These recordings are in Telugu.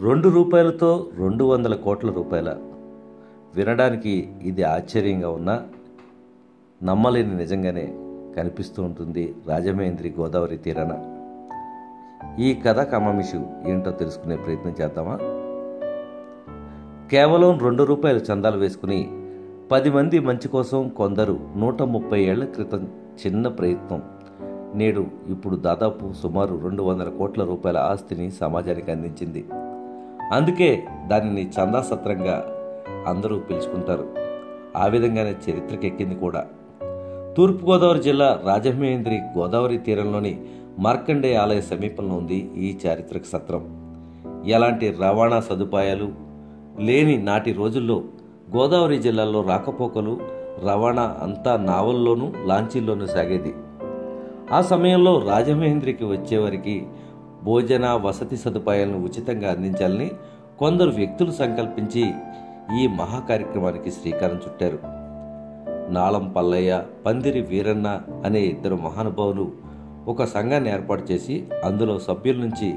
రెండు రూపాయలతో రెండు వందల కోట్ల రూపాయల. వినడానికి ఇది ఆశ్చర్యంగా ఉన్నా నమ్మలేని నిజంగానే కనిపిస్తూ ఉంటుంది రాజమహేంద్రి గోదావరి తీరాన. ఈ కథ కమమిషు ఏంటో తెలుసుకునే ప్రయత్నం చేద్దామా? కేవలం రెండు రూపాయలు చందాలు వేసుకుని పది మంది మంచి కోసం కొందరు నూట ముప్పై ఏళ్ళ క్రితం చిన్న ప్రయత్నం. నేడు ఇప్పుడు దాదాపు సుమారు రెండు వందల కోట్ల రూపాయల ఆస్తిని సమాజానికి అందించింది. అందుకే దానిని చందాసత్రంగా అందరూ పిలుచుకుంటారు. ఆ విధంగానే చరిత్రకెక్కింది కూడా. తూర్పుగోదావరి జిల్లా రాజమహేంద్రి గోదావరి తీరంలోని మార్కండే ఆలయ సమీపంలో ఉంది ఈ చారిత్రక సత్రం. ఎలాంటి రవాణా సదుపాయాలు లేని నాటి రోజుల్లో గోదావరి జిల్లాలో రాకపోకలు రవాణా అంతా నావల్లోనూ లాంచీల్లోనూ సాగేది. ఆ సమయంలో రాజమహేంద్రికి వచ్చేవారికి భోజన వసతి సదుపాయాలను ఉచితంగా అందించాలని కొందరు వ్యక్తులు సంకల్పించి ఈ మహా కార్యక్రమానికి శ్రీకారం చుట్టారు. నాళం పల్లయ్య పందిరి వీరన్న అనే ఇద్దరు మహానుభావులు ఒక సంఘాన్ని ఏర్పాటు చేసి అందులో సభ్యుల నుంచి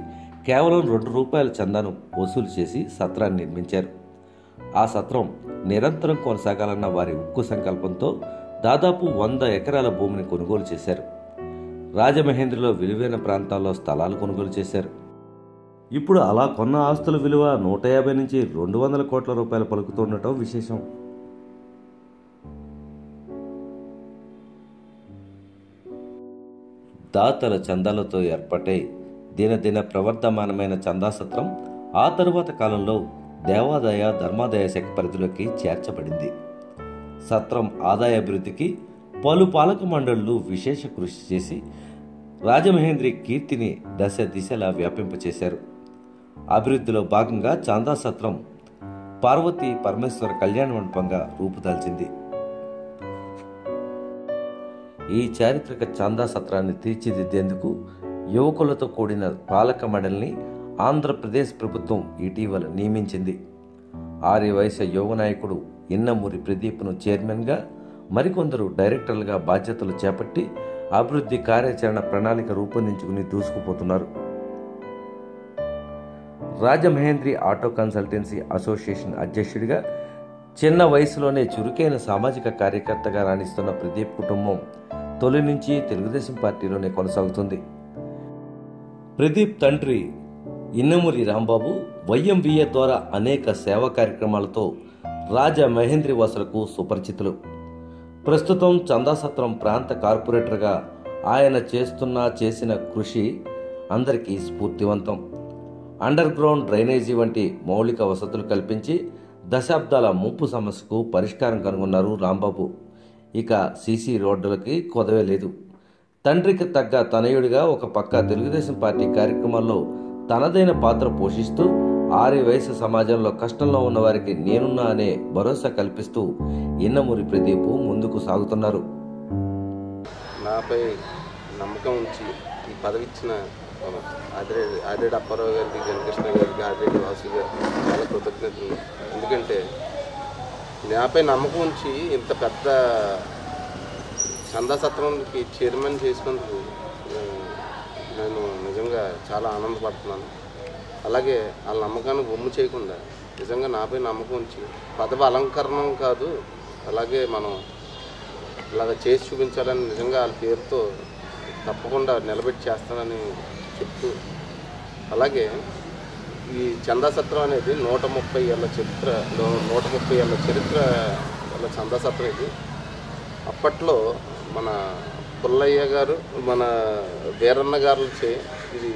కేవలం రెండు రూపాయల చందాను వసూలు చేసి సత్రాన్ని నిర్మించారు. ఆ సత్రం నిరంతరం కొనసాగాలన్న వారి ఉక్కు సంకల్పంతో దాదాపు వంద ఎకరాల భూమిని కొనుగోలు చేశారు. రాజమహేంద్రిలో విలువైన ప్రాంతాల్లో స్థలాలు కొనుగోలు చేశారు. ఇప్పుడు అలా కొన్న ఆస్తుల విలువ నూట యాభై నుంచి రెండు వందల కోట్ల రూపాయలు పలుకుతుండటం విశేషం. దాతల చందాలతో ఏర్పడే దినదిన ప్రవర్ధమానమైన చందాసత్రం ఆ తరువాత కాలంలో దేవాదాయ ధర్మాదాయ శాఖ పరిధిలోకి చేర్చబడింది. సత్రం ఆదాయ అభివృద్ధికి పలు పాలక మండళ్ళు విశేష కృషి చేసి రాజమహేంద్రి కీర్తిని దశ దిశలా వ్యాపింపచేశారు. అభివృద్ధిలో భాగంగా చాందా సత్రం పార్వతి పరమేశ్వర కళ్యాణ మండపంగా రూపుదాల్చింది. ఈ చారిత్రక చాందా సత్రాన్ని తీర్చిదిద్దేందుకు యువకులతో కూడిన పాలక మండలిని ఆంధ్రప్రదేశ్ ప్రభుత్వం ఇటీవల నియమించింది. ఆర్య వయసు యువ నాయకుడు ఇన్నమూరి ప్రదీప్ను చైర్మన్గా మరికొందరు డైరెక్టర్లుగా బాధ్యతలు చేపట్టి అభివృద్ధి కార్యాచరణ ప్రణాళిక రూపొందించుకుని దూసుకుపోతున్నారు. రాజమహేంద్రి ఆటో కన్సల్టెన్సీ అసోసియేషన్ అధ్యక్షుడిగా చిన్న వయసులోనే చురుకైన సామాజిక కార్యకర్తగా రాణిస్తున్న ప్రదీప్ కుటుంబం తొలి నుంచి తెలుగుదేశం పార్టీలోనే కొనసాగుతుంది. ప్రదీప్ తండ్రి ఇన్నమూరి రాంబాబు వైఎంవిఏ ద్వారా అనేక సేవా కార్యక్రమాలతో రాజ మహేంద్రి వాసులకు సుపరిచితులు. ప్రస్తుతం చందాసత్రం ప్రాంత కార్పొరేటర్గా ఆయన చేస్తున్న చేసిన కృషి అందరికీ స్ఫూర్తివంతం. అండర్ గ్రౌండ్ డ్రైనేజీ వంటి మౌలిక వసతులు కల్పించి దశాబ్దాల ముంపు సమస్యకు పరిష్కారం కనుగొన్నారు రాంబాబు. ఇక సీసీ రోడ్డులకి కొదవే లేదు. తండ్రికి తగ్గ తనయుడిగా ఒక పక్క తెలుగుదేశం పార్టీ కార్యక్రమాల్లో తనదైన పాత్ర పోషిస్తూ ఆరి వయసు సమాజంలో కష్టంలో ఉన్న వారికి నేనున్నా అనే భరోసా కల్పిస్తూ ఇన్నమూరి ప్రదీపు ముందుకు సాగుతున్నారు. నాపై నమ్మకం ఉంచి ఈ పదవి ఇచ్చిన మన ఆదిరెడ్డి ఆదిరెడ్డి అప్పారావు గారికి గణకృష్ణ గారికి ఆదిరెడ్డి వాసు గారికి చాలా కృతజ్ఞతలు. ఎందుకంటే నాపై నమ్మకం ఉంచి ఇంత పెద్ద చందాసత్రంకి చైర్మన్ చేసినందుకు నేను నిజంగా చాలా ఆనందపడుతున్నాను. అలాగే వాళ్ళ నమ్మకాన్ని బొమ్ము చేయకుండా నిజంగా నాపై నమ్మకం ఉంచి పదవి అలంకరణం కాదు అలాగే మనం ఇలాగ చేసి చూపించాలని నిజంగా వాళ్ళ పేరుతో తప్పకుండా నిలబెట్టి చేస్తానని చెప్తూ అలాగే ఈ చందాసత్రం అనేది నూట ముప్పై ఏళ్ళ చరిత్ర నూట ముప్పై ఏళ్ళ చరిత్ర చందాసత్రం ఇది. అప్పట్లో మన పుల్లయ్య గారు మన వీరన్న గారులచే ఇది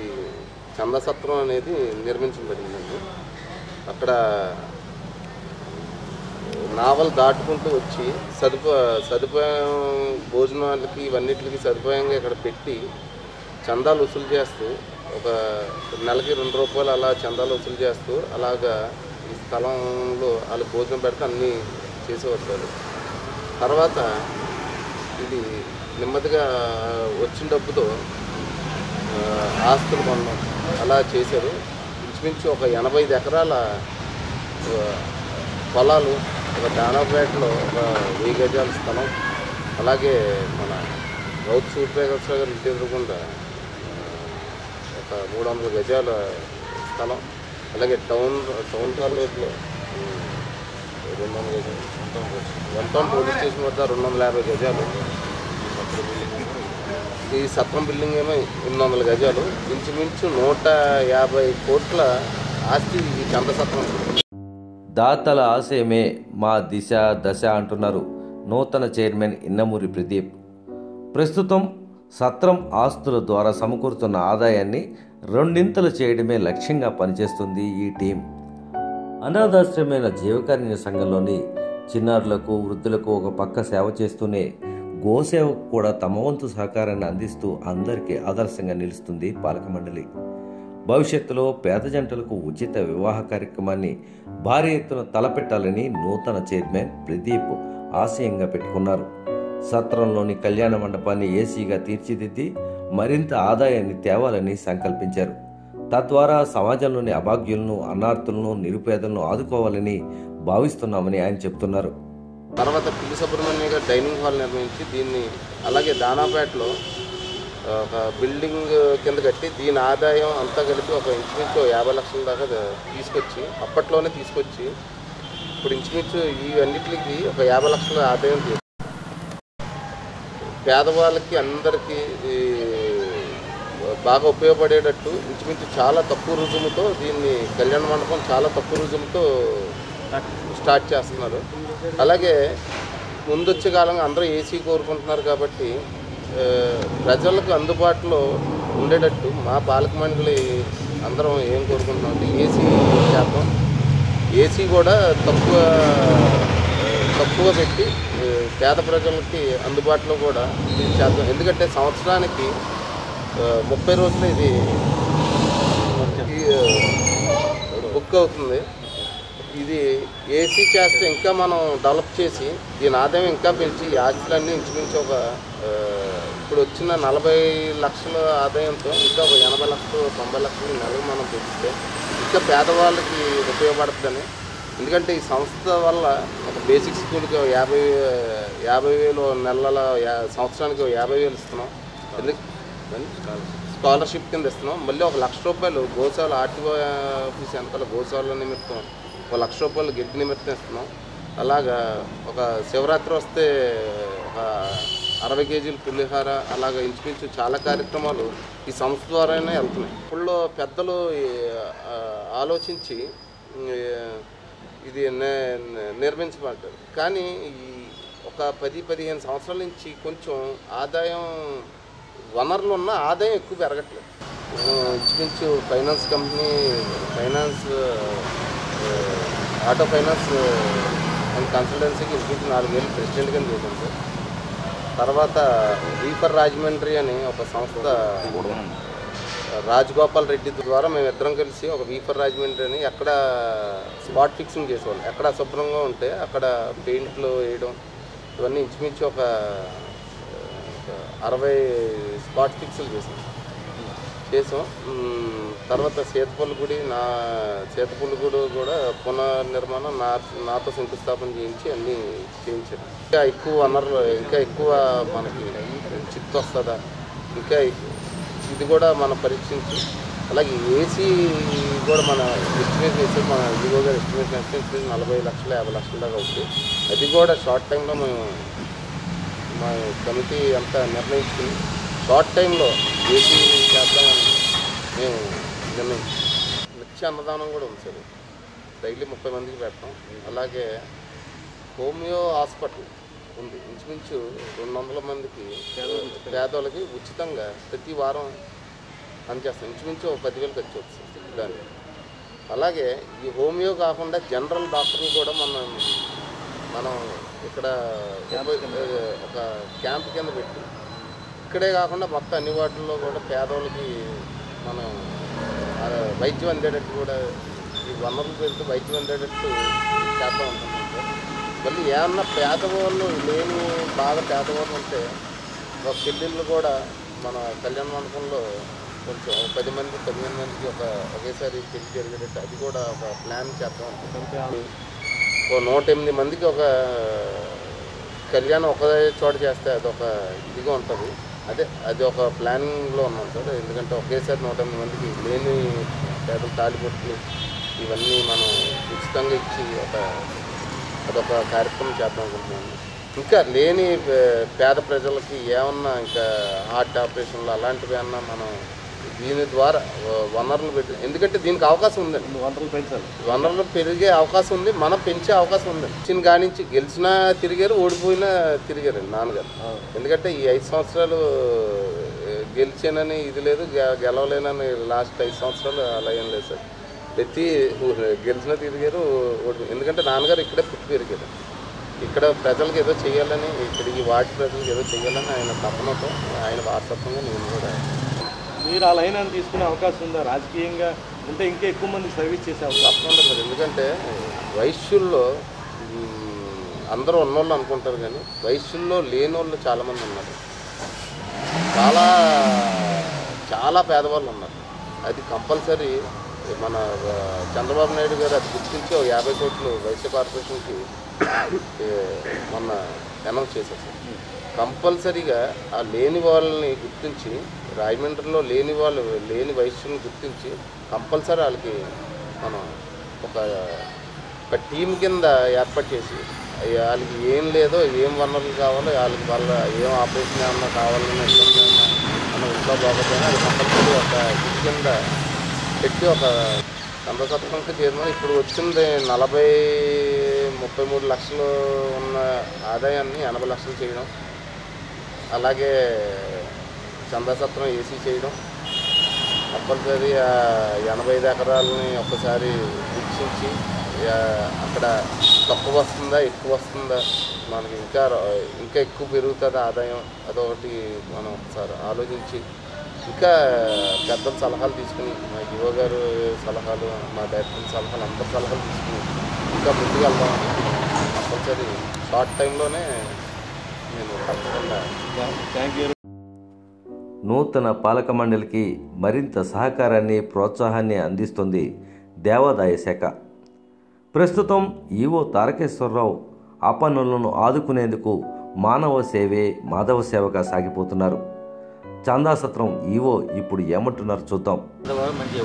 చందసత్రం అనేది నిర్మించబడిందండి అక్కడ నావల్ దాటుకుంటూ వచ్చి సదుప సదుపాయం భోజనాలకి ఇవన్నిటికి సదుపాయంగా ఇక్కడ పెట్టి చందాలు వసూలు చేస్తూ ఒక నెలకి రెండు రూపాయలు అలా చందాలు వసూలు చేస్తూ అలాగా ఈ స్థలంలో వాళ్ళు భోజనం పెడితే అన్నీ చేసేవారు తర్వాత ఇది నెమ్మదిగా వచ్చిన డబ్బుతో ఆస్తులు కొనడం అలా చేశారు. ఇంచుమించు ఒక ఎనభై ఐదు ఎకరాల పొలాలు ఒక దానాపేటలో ఒక వెయ్యి గజాల స్థలం అలాగే మన రౌత్ సూర్యప్రకాశ్రావు గారి ఇంటి ఎదురుకుండా ఒక మూడు వందల గజాల స్థలం అలాగే టౌన్ టౌన్ హాల్ రెండు వందల గజాలు వన్ టౌన్ పోలీస్ స్టేషన్ వద్ద రెండు వందల యాభై గజాలు. ఈ సత్రం బిల్డింగ్ ఏమో ఎనిమిది వందల గజాలు. ఇంచుమించు నూట యాభై కోట్ల ఆస్తి ఈ సత్రం. దాతల ఆశయమే మా దిశ దశ అంటున్నారు నూతన చైర్మన్ ఇన్నమూరి ప్రదీప్. ప్రస్తుతం సత్రం ఆస్తుల ద్వారా సమకూరుతున్న ఆదాయాన్ని రెండింతలు చేయడమే లక్ష్యంగా పనిచేస్తుంది ఈ టీం. అనాథాశ్రమైన జీవకారుణ్య సంఘంలోని చిన్నారులకు వృద్ధులకు ఒక పక్క సేవ చేస్తూనే గోసేవకు కూడా తమ వంతు సహకారాన్ని అందిస్తూ అందరికీ ఆదర్శంగా నిలుస్తుంది పాలక మండలి. భవిష్యత్తులో పేద జంటలకు ఉచిత వివాహ కార్యక్రమాన్ని భారీ ఎత్తున తలపెట్టాలని నూతన చైర్మన్ ప్రదీప్ ఆశయంగా పెట్టుకున్నారు. సత్రంలోని కళ్యాణ మండపాన్ని ఏసీగా తీర్చిదిద్ది మరింత ఆదాయాన్ని తేవాలని సంకల్పించారు. తద్వారా సమాజంలోని అభాగ్యులను అనార్థులను నిరుపేదలను ఆదుకోవాలని భావిస్తున్నామని ఆయన చెబుతున్నారు. తర్వాత పిల్లి సుబ్రహ్మణ్య గారు డైనింగ్ హాల్ నిర్మించి దీన్ని అలాగే దానాపేటలో ఒక బిల్డింగ్ కింద కట్టి దీని ఆదాయం అంతా కలిపి ఒక ఇంచుమించు యాభై లక్షల దాకా తీసుకొచ్చి అప్పట్లోనే తీసుకొచ్చి ఇప్పుడు ఇంచుమించు ఇవన్నిటికి ఒక యాభై లక్షల ఆదాయం పేదవాళ్ళకి అందరికీ బాగా ఉపయోగపడేటట్టు ఇంచుమించు చాలా తక్కువ రుజుముతో దీన్ని కళ్యాణ మండపం చాలా తక్కువ రుజుముతో స్టార్ట్ చేస్తున్నారు. అలాగే ముందొచ్చే కాలంగా అందరూ ఏసీ కోరుకుంటున్నారు కాబట్టి ప్రజలకు అందుబాటులో ఉండేటట్టు మా పాలక మండలి అందరం ఏం కోరుకుంటున్నాం అంటే ఏసీ శాతం ఏసీ కూడా తక్కువ తక్కువ పెట్టి పేద ప్రజలకి అందుబాటులో కూడా ఇది చేద్దాం. ఎందుకంటే సంవత్సరానికి ముప్పై రోజులు ఇది బుక్ అవుతుంది. ఇది ఏసీ చేస్తే ఇంకా మనం డెవలప్ చేసి దీని ఆదాయం ఇంకా పెంచి ఈ ఆస్తులన్నీ ఇంచుమించు ఒక ఇప్పుడు వచ్చిన నలభై లక్షల ఆదాయంతో ఇంకా ఒక ఎనభై లక్షలు తొంభై లక్షలు నెలకు మనం పెంచితే ఇంకా పేదవాళ్ళకి ఉపయోగపడుతుందని. ఎందుకంటే ఈ సంస్థ వల్ల ఒక బేసిక్ స్కూల్కి యాభై యాభై వేలు నెలల యా- సంవత్సరానికి యాభై వేలు ఇస్తున్నాం. ఎందుకు? స్కాలర్షిప్ కింద ఇస్తున్నాం. మళ్ళీ ఒక లక్ష రూపాయలు గోశాల ఆర్టీఓ ఆఫీస్ వెనకాల గోశాల నిమిత్తం ఒక లక్ష రూపాయలు గిడ్డి నిమిత్తం ఇస్తున్నాం. అలాగా ఒక శివరాత్రి వస్తే ఒక అరవై కేజీలు పులిహార అలాగ ఇంచుమించు చాలా కార్యక్రమాలు ఈ సంస్థ ద్వారానే వెళ్తున్నాయి. ఇప్పుడు పెద్దలు ఆలోచించి ఇది నే- నిర్మించబడ్డారు కానీ ఈ ఒక పది పదిహేను సంవత్సరాల నుంచి కొంచెం ఆదాయం వనరులు ఉన్న ఆదాయం ఎక్కువ పెరగట్లేదు. ఇంచుమించు finance company finance auto finance and కన్సల్టెన్సీకి institute నాలుగు వేలు ప్రెసిడెంట్ చేశాను సార్. తర్వాత వీఫర్ రాజమండ్రి అని ఒక సంస్థ రాజగోపాల్ రెడ్డి ద్వారా మేము ఇద్దరం కలిసి ఒక వీఫర్ రాజమండ్రి అని ఎక్కడ స్పాట్ ఫిక్సింగ్ చేసేవాళ్ళం. ఎక్కడ శుభ్రంగా ఉంటే అక్కడ పెయింట్లు వేయడం ఇవన్నీ ఇంచుమించు ఒక అరవై స్పాట్ ఫిక్స్లు చేసాం. చేసాం. తర్వాత సీతపల్లి గుడి నా సీతపల్లి గుడి కూడా పునర్నిర్మాణం నా నాతో శంకుస్థాపన చేయించి అన్నీ చేయించారు. ఇంకా ఎక్కువ వనరులు ఇంకా ఎక్కువ మనకి చిత్తు వస్తుందా? ఇంకా ఇది కూడా మనం పరీక్షించి అలాగే ఏసీ కూడా మన ఎస్టిమేషన్ వేసి మన ఇదిగో గారు ఎస్టిమేషన్ వేస్తే నలభై లక్షలు యాభై లక్షల దాకా అవుతుంది అది కూడా షార్ట్ టైంలో మేము మా కమిటీ అంతా నిర్ణయించుకుని షార్ట్ టైంలో ఏసీ చేద్దామని మేము నిర్ణయించాం నిత్య అన్నదానం కూడా ఉంది సార్. డైలీ ముప్పై మందికి పెడతాం అలాగే హోమియో హాస్పిటల్ ఉంది. ఇంచుమించు రెండు వందల మందికి పేదోళ్ళకి ఉచితంగా ప్రతి వారం అందజేస్తాం ఇంచుమించు ఒక పదివేలు ఖర్చు వస్తుంది దానికి. అలాగే ఈ హోమియో కాకుండా జనరల్ డాక్టర్లు కూడా మనం మనం ఇక్కడ ఒక క్యాంప్ కింద పెట్టి ఇక్కడే కాకుండా మొత్తం అన్ని వాటిల్లో కూడా పేదవాళ్ళకి మనం వైద్యం అందేటట్టు కూడా ఈ వనరులు పెడితే వైద్యం అందేటట్టు చేద్దాం అనుకుంటున్నాం సార్ మళ్ళీ ఏమన్నా పేదవాళ్ళు లేని బాగా పేదవాళ్ళు ఉంటే ఒక పెళ్ళిళ్ళు కూడా మన కళ్యాణ మండపంలో కొంచెం ఒక పది మంది పదిహేను మందికి ఒక ఒకేసారి పెళ్ళి జరిగేటట్టు అది కూడా ఒక ప్లాన్ చేద్దాం అనుకుంటుంది ఒక నూట ఎనిమిది మందికి ఒక కళ్యాణం ఒకే చోట చేస్తే అది ఒక ఇదిగా ఉంటుంది. అదే అది ఒక ప్లానింగ్లో ఉన్నాం సార్. ఎందుకంటే ఒకేసారి నూట ఎనిమిది మందికి లేని పేదలు తాలిబొట్టుని ఇవన్నీ మనం ఉచితంగా ఇచ్చి ఒక అదొక కార్యక్రమం చేద్దాం అనుకుంటున్నాను ఇంకా లేని పే- పేద ప్రజలకి ఏమన్నా ఇంకా హార్ట్ ఆపరేషన్లు అలాంటివి అన్నా మనం దీని ద్వారా వనరులు పెట్టి ఎందుకంటే దీనికి అవకాశం ఉందండి. వంటలు పెంచాలి. వనరులు పెరిగే అవకాశం ఉంది మనం పెంచే అవకాశం ఉంది. చిన్న కానించి గెలిచినా తిరిగారు ఓడిపోయినా తిరిగారు నాన్నగారు. ఎందుకంటే ఈ ఐదు సంవత్సరాలు గెలిచానని ఇది లేదు గెలవలేనని లాస్ట్ ఐదు సంవత్సరాలు అలా ఏం లేదు సార్. ప్రతి గెలిచినా తిరిగారు ఓడి ఎందుకంటే నాన్నగారు ఇక్కడే పుట్టి పెరిగారు. ఇక్కడ ప్రజలకు ఏదో చేయాలని ఇక్కడ ఈ వార్డు ప్రజలకు ఏదో చేయాలని ఆయన తపనతో ఆయన వారసత్వంగా నేను కూడా మీరు ఆ లైన్ అని తీసుకునే అవకాశం ఉందా? రాజకీయంగా ఉంటే ఇంకా ఎక్కువ మంది సర్వీస్ చేసే అవకాశం తప్పకుండా సార్. ఎందుకంటే వైశ్యుల్లో మ్, అందరూ ఉన్నోళ్ళు అనుకుంటారు కానీ వైశ్యుల్లో లేని వాళ్ళు చాలామంది ఉన్నారు. చాలా చాలా పేదవాళ్ళు ఉన్నారు. అది కంపల్సరీ మన చంద్రబాబు నాయుడు గారు అది గుర్తించి ఒక యాభై కోట్లు వైశ్య కార్పొరేషన్కి మొన్న అనౌన్స్ చేశారు సార్. కంపల్సరీగా ఆ లేని వాళ్ళని గుర్తించి రాజమండ్రిలో లేని వాళ్ళు లేని వైశ్యులను గుర్తించి కంపల్సరీ వాళ్ళకి మనం ఒక ఒక టీం కింద ఏర్పాటు చేసి వాళ్ళకి ఏం లేదో ఏం వనరులు కావాలో వాళ్ళకి వాళ్ళ ఏం ఆపరేషన్ ఏమన్నా కావాలన్నా ఇబ్బంది ఏమన్నా మన ఇంట్లో బాగోపోయినా అది కంపల్సరీ ఒక ఇది కింద పెట్టి ఒక వంద శతకంకి చేరిన ఇప్పుడు వచ్చింది నలభై ముప్పై మూడు లక్షలు ఉన్న ఆదాయాన్ని ఎనభై లక్షలు చేయడం. అలాగే చందాసత్రం ఏసీ చేయడం. కంపల్సరీ ఎనభై ఐదు ఎకరాలని ఒక్కసారి వీక్షించి అక్కడ తక్కువ వస్తుందా ఎక్కువ వస్తుందా మనకి ఇంకా ఇంకా ఎక్కువ పెరుగుతుందా ఆదాయం అదొకటి మనం ఒకసారి ఆలోచించి ఇంకా పెద్దల సలహాలు తీసుకుని మా యువ గారు సలహాలు మా డైరెక్టర్ సలహాలు అందరి సలహాలు తీసుకుని ఇంకా ముందుకు వెళ్దాం కంపల్సరీ షార్ట్ టైంలోనే నేను తప్పకుండా థ్యాంక్ యూ నూతన పాలక మండలికి మరింత సహకారాన్ని ప్రోత్సాహాన్ని అందిస్తుంది దేవాదాయ శాఖ. ప్రస్తుతం ఈవో తారకేశ్వరరావు ఆపన్నులను ఆదుకునేందుకు మానవ సేవే మాధవ సేవగా సాగిపోతున్నారు. చందాసత్రం ఈవో ఇప్పుడు ఏమంటున్నారు చూద్దాం. మంచి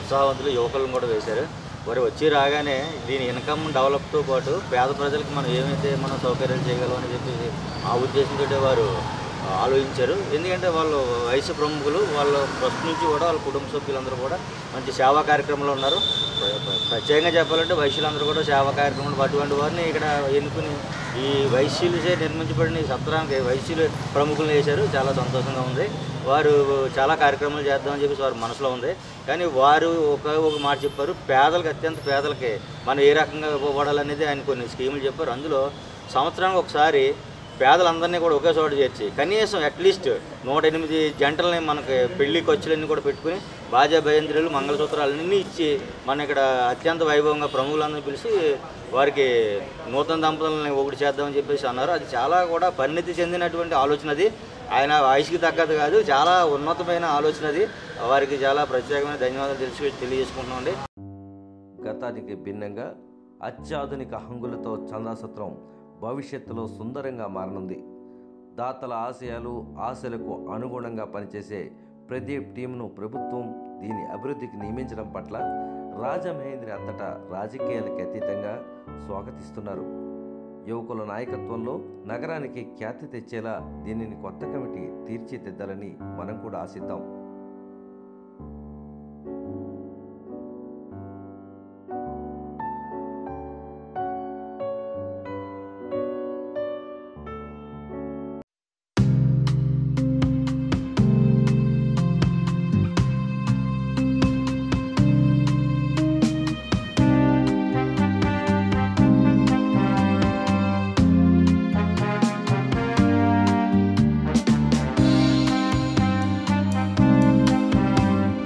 ఉత్సాహవంతులు యువకులను కూడా వేశారు. వారు వచ్చి రాగానే దీని ఇన్కమ్ డెవలప్తో పాటు పేద ప్రజలకు మనం ఏమైతే మనం సౌకర్యాలు చేయగలం అని చెప్పేసి ఆ ఉద్దేశంతో వారు ఆలోచించారు. ఎందుకంటే వాళ్ళు వయసు ప్రముఖులు వాళ్ళ ఫస్ట్ నుంచి కూడా వాళ్ళ కుటుంబ సభ్యులందరూ కూడా మంచి సేవా కార్యక్రమంలో ఉన్నారు. ప్రత్యేకంగా చెప్పాలంటే వైశ్యులందరూ కూడా సేవా కార్యక్రమంలో అటువంటి వారిని ఇక్కడ ఎన్నుకుని ఈ వైశ్యులచే నిర్మించబడిన ఈ సత్రానికి వైశ్యులు ప్రముఖులు వేశారు. చాలా సంతోషంగా ఉంది. వారు చాలా కార్యక్రమాలు చేద్దామని చెప్పేసి వారి మనసులో ఉంది. కానీ వారు ఒక ఒక మాట చెప్పారు. పేదలకు అత్యంత పేదలకి మనం ఏ రకంగా ఇవ్వబడాలనేది ఆయన కొన్ని స్కీములు చెప్పారు. అందులో సంవత్సరానికి ఒకసారి పేదలందరినీ కూడా ఒకే చోట చేర్చి కనీసం అట్లీస్ట్ నూట ఎనిమిది జంటలని మనకి పెళ్ళి ఖర్చులన్నీ కూడా పెట్టుకుని బాజా భయంత్రులు మంగళసూత్రాలన్నీ ఇచ్చి మన ఇక్కడ అత్యంత వైభవంగా ప్రముఖులందరూ పిలిచి వారికి నూతన దంపతులని ఒకటి చేద్దామని చెప్పేసి అన్నారు. అది చాలా కూడా పరిణితి చెందినటువంటి ఆలోచన అది. ఆయన వయసుకి తగ్గదు కాదు చాలా ఉన్నతమైన ఆలోచన అది. వారికి చాలా ప్రత్యేకమైన ధన్యవాదాలు తెలిసి తెలియజేసుకుంటున్నామండి గతానికి భిన్నంగా అత్యాధునిక హంగులతో చందాసత్రం భవిష్యత్తులో సుందరంగా మారనుంది. దాతల ఆశయాలు ఆశలకు అనుగుణంగా పనిచేసే ప్రతి టీంను ప్రభుత్వం దీని అభివృద్ధికి నియమించడం పట్ల రాజమహేంద్రి అంతటా రాజకీయాలకు అతీతంగా స్వాగతిస్తున్నారు. యువకుల నాయకత్వంలో నగరానికి ఖ్యాతి తెచ్చేలా దీనిని కొత్త కమిటీ తీర్చిదిద్దాలని మనం కూడా ఆశిద్దాం.